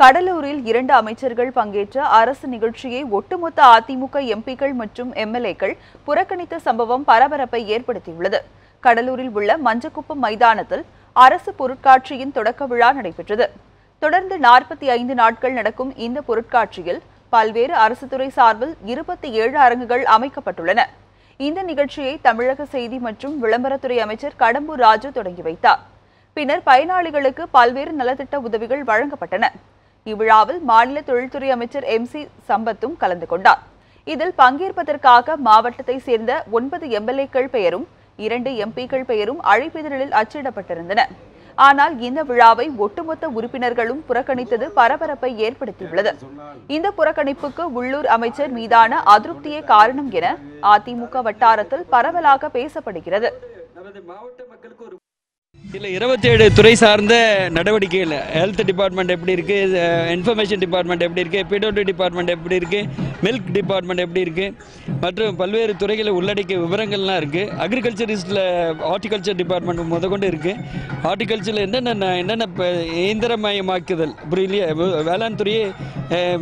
கடலூரில் இரண்டு அமைச்சர்கள் பங்கேற்ற அரசு நிகழ்ச்சியை ஒட்டுமொத்த அதிமுக எம்பிக்கள் மற்றும் எம்எல்ஏக்கள் புறக்கணித்த சம்பவம் பரபரப்பை ஏற்படுத்தியுள்ளது. கடலூரில் உள்ள மஞ்சக்குப்பம் மைதானத்தில் அரசு பொருட்காட்சியின் தொடக்க விழா நடைபெற்றது. தொடர்ந்து நாற்பத்தி ஐந்து நாட்கள் நடக்கும் இந்த பொருட்காட்சியில் பல்வேறு அரசு துறை சார்பில் இருபத்தி ஏழு அரங்குகள் அமைக்கப்பட்டுள்ளன. இந்த நிகழ்ச்சியை தமிழக செய்தி மற்றும் விளம்பரத்துறை அமைச்சர் கடம்பூர் ராஜு தொடங்கி வைத்தார். பின்னர் பயனாளிகளுக்கு பல்வேறு நலத்திட்ட உதவிகள் வழங்கப்பட்டன. இவ்விழாவில் மாநில தொழில்துறை அமைச்சர் எம் சி சம்பத்தும் கலந்து கொண்டார். இதில் பங்கேற்பதற்காக மாவட்டத்தை சேர்ந்த ஒன்பது எம்எல்ஏக்கள் பெயரும் இரண்டு எம்பிக்கள் பெயரும் அழைப்பிதழில் அச்சிடப்பட்டிருந்தன. ஆனால் இந்த விழாவை ஒட்டுமொத்த உறுப்பினர்களும் புறக்கணித்தது பரபரப்பை ஏற்படுத்தியுள்ளது. இந்த புறக்கணிப்புக்கு உள்ளூர் அமைச்சர் மீதான அதிருப்தியே காரணம் என அதிமுக வட்டாரத்தில் பரவலாக பேசப்படுகிறது. இதில் இருபத்தி ஏழு இருபத்தேழு துறை சார்ந்த நடவடிக்கைகள் ஹெல்த் டிபார்ட்மெண்ட் எப்படி இருக்கு? இன்ஃபர்மேஷன் டிபார்ட்மெண்ட் எப்படி இருக்கு? பிடோடி டிபார்ட்மெண்ட் எப்படி இருக்கு? மில்க் டிபார்ட்மெண்ட் எப்படி இருக்கு? மற்றும் பல்வேறு துறைகளை உள்ளடக்கிய விவரங்கள்லாம் இருக்கு. அக்ரிகல்ச்சரிஸ்டில் ஹார்டிகல்ச்சர் டிபார்ட்மெண்ட் முதற்கொண்டு இருக்கு. ஹார்டிகல்ச்சரில் என்னென்ன என்னென்ன இயந்திரமயமாக்குதல் புரியலையே? வேளாண் துறையை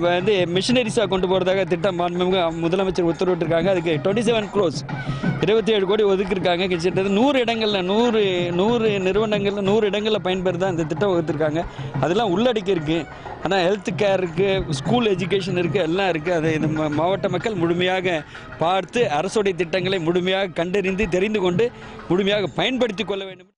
வந்து மிஷினரிஸாக கொண்டு போகிறதாக திட்டம் முதலமைச்சர் உத்தரவிட்டிருக்காங்க. அதுக்கு டுவெண்ட்டி செவன் க்ரோஸ் இருபத்தி ஏழு கோடி ஒதுக்கியிருக்காங்க. கிட்டத்தட்ட நூறு இடங்களில் நூறு நூறு நிறுவனங்களில் நூறு இடங்களில் பயன்பெறுதா இந்த திட்டம் வகுத்திருக்காங்க அதெல்லாம் உள்ளடக்கி இருக்குது ஆனால் ஹெல்த் கேர் இருக்குது ஸ்கூல் எஜுகேஷன் இருக்குது எல்லாம் இருக்குது அதை இந்த மா- மாவட்ட மக்கள் முழுமையாக பார்த்து அரசுடைய திட்டங்களை முழுமையாக கண்டறிந்து தெரிந்து கொண்டு முழுமையாக பயன்படுத்தி கொள்ள வேண்டும்.